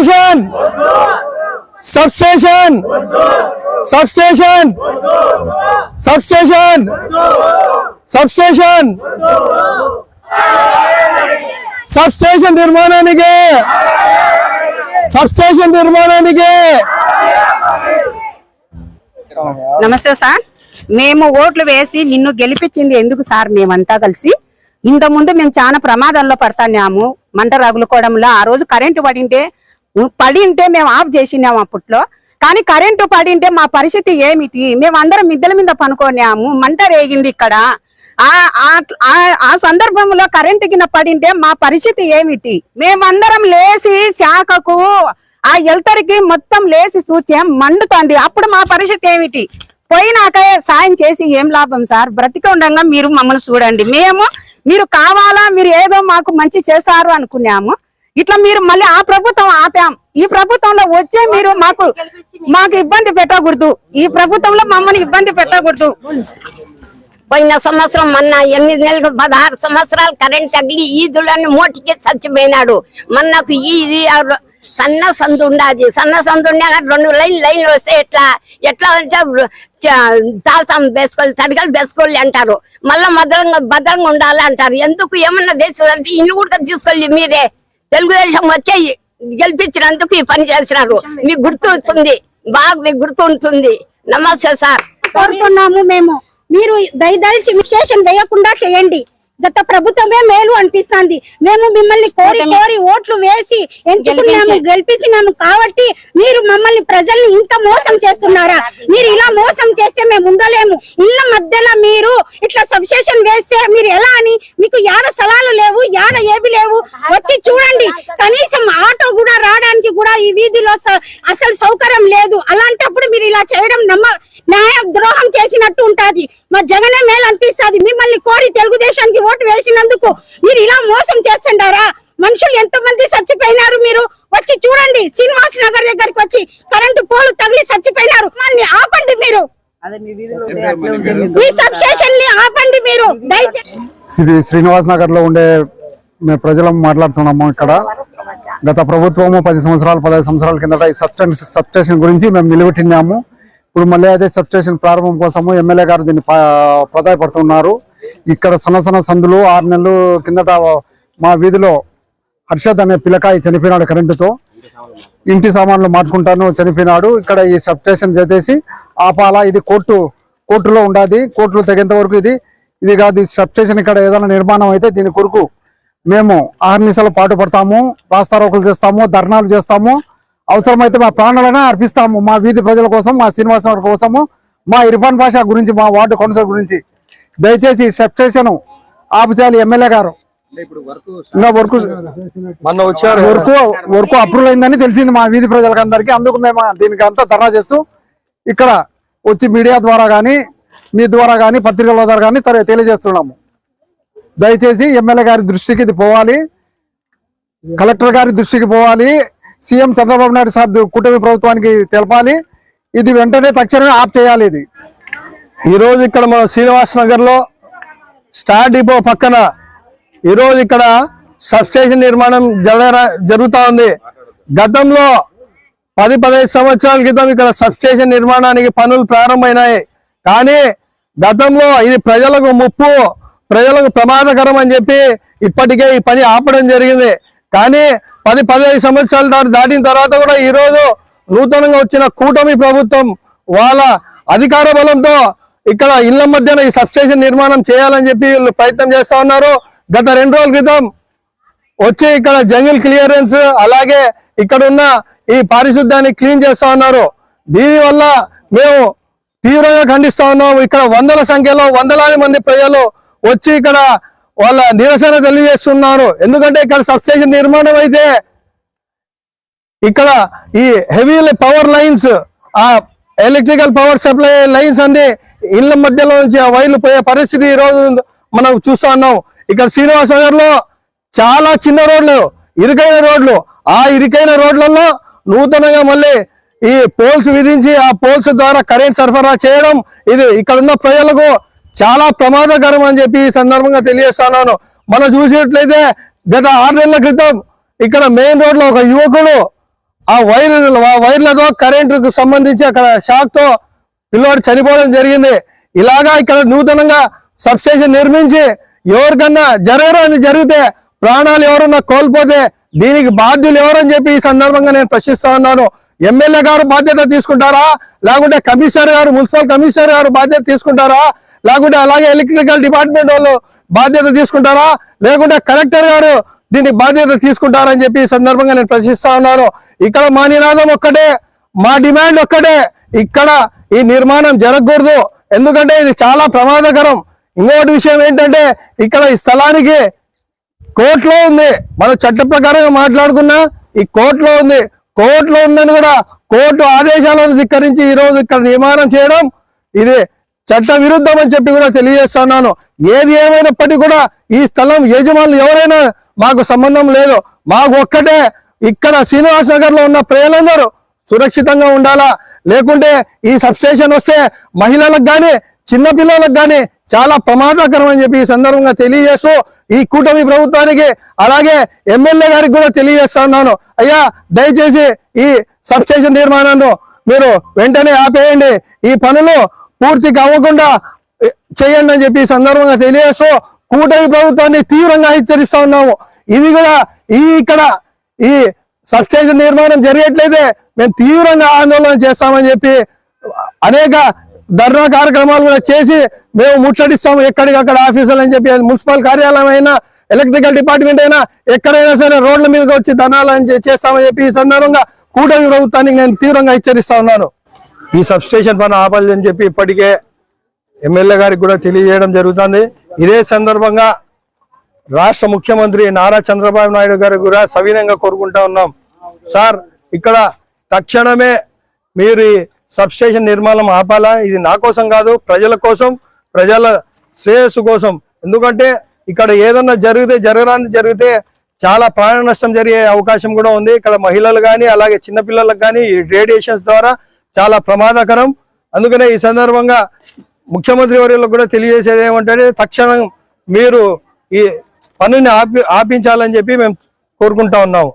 Substation! Substation! Substation! Substation! Substation! Substation నిర్మాణానికి! Substation నిర్మాణానికి! నమస్తే సార్. మేము ఓట్లు వేసి నిన్ను గెలిపించింది ఎందుకు సార్ మేమంతా కలిసి? ఇంతకుముందు మేము చాలా ప్రమాదంలో పడతాన్నాము. మంట రగులుకోవడంలో ఆ రోజు కరెంటు పడింటే పడి ఉంటే మేము ఆఫ్ చేసినాం అప్పట్లో. కానీ కరెంటు పడింటే మా పరిస్థితి ఏమిటి? మేమందరం మిద్దెల మీద పనుకోనాము మంట రేగింది ఇక్కడ. ఆ సందర్భంలో కరెంటు కింద పడింటే మా పరిస్థితి ఏమిటి? మేమందరం లేచి శాఖకు ఆ ఎల్తరికి మొత్తం లేచి సూచ్యం మండుతోంది. అప్పుడు మా పరిస్థితి ఏమిటి? పోయినాక సాయం చేసి ఏం లాభం సార్? బ్రతికి ఉండగా మీరు మమ్మల్ని చూడండి. మేము మీరు కావాలా మీరు ఏదో మాకు మంచి చేస్తారు అనుకున్నాము. ఇట్లా మీరు మళ్ళీ ఆ ప్రభుత్వం ఆపాం. ఈ ప్రభుత్వంలో వచ్చే మీరు మాకు మాకు ఇబ్బంది పెట్టకూడదు. ఈ ప్రభుత్వంలో మమ్మల్ని ఇబ్బంది పెట్టకూడదు. పోయిన సంవత్సరం మొన్న ఎనిమిది నెలలు పదహారు సంవత్సరాలు కరెంట్ తగిలి ఈదులన్నీ మోటికి చచ్చిపోయినాడు. మొన్నకు ఈ సన్న సందు ఉండాది. సన్న సందు ఉండగా రెండు లైన్ లైన్లు వస్తే ఎట్లా ఎట్లా అంటే తాల్సం వేసుకోవాలి తడిగలు వేసుకోవాలి అంటారు. మళ్ళీ భద్రంగా భద్రంగా ఉండాలి అంటారు ఎందుకు ఏమన్నా వేసేదంటే ఇల్లు కూడా తీసుకెళ్ళి మీరే. తెలుగుదేశం వచ్చాయి గెలిపించినందుకు ఈ పని చేసినారు. మీకు గుర్తు వస్తుంది బాగా మీకు గుర్తు ఉంటుంది. నమస్తే సార్. కోరుతున్నాము మేము. మీరు దయదలిచి విశేషం వేయకుండా చేయండి. గత ప్రభుత్వమే మేలు అనిపిస్తుంది. మేము మిమ్మల్ని కోరి కోరి ఓట్లు వేసి ఎంచుకున్నాము గెలిపించినాము కాబట్టి మీరు మమ్మల్ని ప్రజల్ని ఇంత మోసం చేస్తున్నారా? మీరు ఇలా మోసం చేస్తే మేము ఉండలేము. ఇళ్ళ మధ్యలో మీరు ఇట్లా సబ్స్టేషన్ వేస్తే మీరు ఎలా అని మీకు యాడ లేవు యాడ ఏవి లేవు. వచ్చి చూడండి. కనీసం ఆటో కూడా రావడానికి కూడా ఈ వీధిలో అసలు సౌకర్యం లేదు. అలాంటప్పుడు మీరు ఇలా చేయడం నమ్మ న్యాయ ద్రోహం చేసినట్టు ఉంటది. మా జగనే మేలు అనిపిస్తుంది మిమ్మల్ని కోరి తెలుగుదేశానికి ఓటు వేసినందుకు మీరు ఇలా మోసం చేస్తుంటారా? మనుషులు ఎంత మంది చచ్చిపోయినారు మీరు? వచ్చి చూడండి. శ్రీనివాస్ నగర్ దగ్గరికి వచ్చి కరెంటు పోలు తగిలి చచ్చిపోయినారు. మళ్ళీ ఆపండి మీరు. సబ్స్టేషన్ని ఆపండి మీరు. శ్రీనివాస్ నగర్లో ఉండే మేము ప్రజలం మాట్లాడుతున్నాము ఇక్కడ. గత ప్రభుత్వము పది సంవత్సరాలు పదహైదు సంవత్సరాల కిందట ఈ సబ్స్టేషన్ సబ్స్టేషన్ గురించి మేము నిలబెట్టినాము. ఇప్పుడు మళ్ళీ అదే సబ్స్టేషన్ ప్రారంభం కోసము ఎమ్మెల్యే గారు దీన్ని ప్రదాయపడుతున్నారు ఇక్కడ సన్న సన్న సందులు ఆరు నెలలు కిందట మా వీధిలో హర్షద్ అనే పిల్లకాయ చనిపోయినాడు కరెంటుతో. ఇంటి సామాన్లు మార్చుకుంటాను చనిపోయినాడు. ఇక్కడ ఈ సబ్స్టేషన్ చేసేసి ఆపాలా ఇది కోర్టు కోర్టులో ఉండాది. కోర్టులో తగ్గేంత వరకు ఇది ఇది కాదు ఈ సబ్స్టేషన్ ఇక్కడ ఏదైనా నిర్మాణం అయితే దీని కొరకు మేము ఆహర్నిశలు పాటు పడతాము రాస్తారోకులు చేస్తాము ధర్నాలు చేస్తాము. అవసరమైతే మా ప్రాణాలనే అర్పిస్తాము మా వీధి ప్రజల కోసం మా శ్రీనివాస నగర్ కోసము మా ఇర్ఫాన్ భాష గురించి మా వార్డు కౌన్సిలర్ గురించి. దయచేసి సబ్స్టేషన్ ఆపు చేయాలి ఎమ్మెల్యే గారు. ఇంకా వర్క్ మొన్న వచ్చారు. వర్క్ వర్క్ అప్రూవల్ అయిందని తెలిసింది మా వీధి ప్రజలకు అందరికీ అందుకు మేము దీనికి అంతా ధర్నా చేస్తూ ఇక్కడ వచ్చి మీడియా ద్వారా కానీ మీ ద్వారా కానీ పత్రికల ద్వారా కానీ తెల- తెలియజేస్తున్నాము. దయచేసి ఎమ్మెల్యే గారి దృష్టికి ఇది పోవాలి. కలెక్టర్ గారి దృష్టికి పోవాలి. సీఎం చంద్రబాబు నాయుడు సార్ కూటమి ప్రభుత్వానికి తెలపాలి. ఇది వెంటనే తక్షణమే ఆప్ చేయాలి ఇది. ఈరోజు ఇక్కడ మన శ్రీనివాస్ నగర్లో స్టార్ డిపో పక్కన ఈరోజు ఇక్కడ సబ్స్టేషన్ నిర్మాణం జరగ జరుగుతూ ఉంది. గతంలో పది పదహైదు సంవత్సరాల క్రితం ఇక్కడ సబ్స్టేషన్ నిర్మాణానికి పనులు ప్రారంభమైనాయి. కానీ గతంలో ఇది ప్రజలకు ముప్పు ప్రజలకు ప్రమాదకరం అని చెప్పి ఇప్పటికే ఈ పని ఆపడం జరిగింది. కానీ పది పదిహేను సంవత్సరాల దాటి దాటిన తర్వాత కూడా ఈరోజు నూతనంగా వచ్చిన కూటమి ప్రభుత్వం వాళ్ళ అధికార బలంతో ఇక్కడ ఇళ్ళ మధ్యన ఈ సబ్స్టేషన్ నిర్మాణం చేయాలని చెప్పి వీళ్ళు ప్రయత్నం చేస్తా ఉన్నారు. గత రెండు రోజుల క్రితం వచ్చి ఇక్కడ జంగిల్ క్లియరెన్స్ అలాగే ఇక్కడ ఉన్న ఈ పారిశుద్ధ్యాన్ని క్లీన్ చేస్తా ఉన్నారు. దీనివల్ల మేము తీవ్రంగా ఖండిస్తా ఉన్నాము ఇక్కడ వందల సంఖ్యలో వందలాది మంది ప్రజలు వచ్చి ఇక్కడ వాళ్ళ నిరసన తెలియజేస్తున్నారు. ఎందుకంటే ఇక్కడ సబ్స్టేషన్ నిర్మాణం అయితే ఇక్కడ ఈ హెవీ పవర్ లైన్స్ ఆ ఎలక్ట్రికల్ పవర్ సప్లై లైన్స్ అన్ని ఇళ్ళ మధ్యలో నుంచి ఆ వైర్లు పోయే పరిస్థితి ఈరోజు మనం చూస్తా ఉన్నాం. ఇక్కడ శ్రీనివాస నగర్లో చాలా చిన్న రోడ్లు ఇరుకైన రోడ్లు. ఆ ఇరుకైన రోడ్లలో నూతనంగా మళ్ళీ ఈ పోల్స్ విధించి ఆ పోల్స్ ద్వారా కరెంట్ సరఫరా చేయడం ఇది ఇక్కడ ఉన్న ప్రజలకు చాలా ప్రమాదకరం అని చెప్పి ఈ సందర్భంగా తెలియజేస్తున్నాను. మనం చూసినట్లయితే గత ఆరు నెలల క్రితం ఇక్కడ మెయిన్ రోడ్లో ఒక యువకుడు ఆ వైర్ ఆ వైర్లతో కరెంటుకు సంబంధించి అక్కడ షాక్తో పిల్లోడు చనిపోవడం జరిగింది. ఇలాగా ఇక్కడ నూతనంగా సబ్స్టేషన్ నిర్మించి ఎవరికన్నా జరగరాని జరిగితే ప్రాణాలు ఎవరన్నా కోల్పోతే దీనికి బాధ్యులు ఎవరని చెప్పి ఈ సందర్భంగా నేను ప్రశ్నిస్తా ఉన్నాను. ఎమ్మెల్యే గారు బాధ్యత తీసుకుంటారా? లేకుంటే కమిషనర్ గారు మున్సిపల్ కమిషనర్ గారు బాధ్యత తీసుకుంటారా? లేకుంటే అలాగే ఎలక్ట్రికల్ డిపార్ట్మెంట్ వాళ్ళు బాధ్యత తీసుకుంటారా? లేకుంటే కలెక్టర్ గారు దీన్ని బాధ్యత తీసుకుంటారని చెప్పి ఈ సందర్భంగా నేను ప్రశ్నిస్తా ఉన్నాను. ఇక్కడ మా నినాదం ఒక్కటే మా డిమాండ్ ఒక్కటే. ఇక్కడ ఈ నిర్మాణం జరగకూడదు. ఎందుకంటే ఇది చాలా ప్రమాదకరం. ఇంకోటి విషయం ఏంటంటే ఇక్కడ ఈ స్థలానికి కోర్టులో ఉంది. మన చట్ట ప్రకారంగా మాట్లాడుకున్నా ఈ కోర్టులో ఉంది. కోర్టులో ఉందని కూడా కోర్టు ఆదేశాలను ధిక్కరించి ఈ రోజు ఇక్కడ నిర్మాణం చేయడం ఇది చట్ట విరుద్ధం అని చెప్పి కూడా తెలియజేస్తున్నాను. ఏది ఏమైనప్పటికీ కూడా ఈ స్థలం యజమానులు ఎవరైనా మాకు సంబంధం లేదు. మాకు ఒక్కటే ఇక్కడ శ్రీనివాస్ నగర్లో ఉన్న ప్రజలందరూ సురక్షితంగా ఉండాలా? లేకుంటే ఈ సబ్స్టేషన్ వస్తే మహిళలకు కానీ చిన్నపిల్లలకు కానీ చాలా ప్రమాదకరం అని చెప్పి ఈ సందర్భంగా తెలియజేస్తూ ఈ కూటమి ప్రభుత్వానికి అలాగే ఎమ్మెల్యే గారికి కూడా తెలియజేస్తా ఉన్నాను అయ్యా దయచేసి ఈ సబ్స్టేషన్ నిర్మాణాన్ని మీరు వెంటనే ఆపేయండి. ఈ పనులు పూర్తిగా అవ్వకుండా చేయండి అని చెప్పి సందర్భంగా తెలియజేస్తూ కూటమి ప్రభుత్వాన్ని తీవ్రంగా హెచ్చరిస్తా ఉన్నాము. ఇది కూడా ఈ ఇక్కడ ఈ సబ్స్టేషన్ నిర్మాణం జరిగేట్లయితే మేము తీవ్రంగా ఆందోళన చేస్తామని చెప్పి అనేక ధర్నా కార్యక్రమాలు కూడా చేసి మేము ముట్టడిస్తాము ఎక్కడికక్కడ ఆఫీసులు అని చెప్పి మున్సిపల్ కార్యాలయం అయినా ఎలక్ట్రికల్ డిపార్ట్మెంట్ అయినా ఎక్కడైనా సరే రోడ్ల మీదకి వచ్చి ధర్నాలు అని చేస్తామని చెప్పి ఈ సందర్భంగా కూటమి ప్రభుత్వానికి నేను తీవ్రంగా హెచ్చరిస్తా ఉన్నాను. ఈ సబ్స్టేషన్ పని ఆపాలని చెప్పి ఇప్పటికే ఎమ్మెల్యే గారికి కూడా తెలియజేయడం జరుగుతుంది. ఇదే సందర్భంగా రాష్ట్ర ముఖ్యమంత్రి నారా చంద్రబాబు నాయుడు గారు కూడా సవినంగా కోరుకుంటా ఉన్నాం. సార్ ఇక్కడ తక్షణమే మీరు సబ్స్టేషన్ సబ్ స్టేషన్ నిర్మాణం ఆపాలా? ఇది నా కోసం కాదు ప్రజల కోసం ప్రజల శ్రేయస్సు కోసం. ఎందుకంటే ఇక్కడ ఏదన్నా జరిగితే జరగరాని జరిగితే చాలా ప్రాణ నష్టం జరిగే అవకాశం కూడా ఉంది. ఇక్కడ మహిళలు కానీ అలాగే చిన్నపిల్లలకు కానీ ఈ రేడియేషన్స్ ద్వారా చాలా ప్రమాదకరం. అందుకనే ఈ సందర్భంగా ముఖ్యమంత్రి వర్యులకు కూడా తెలియజేసేది ఏమంటే తక్షణం మీరు ఈ పనిని ఆపి ఆపించాలని చెప్పి మేము కోరుకుంటా ఉన్నాము.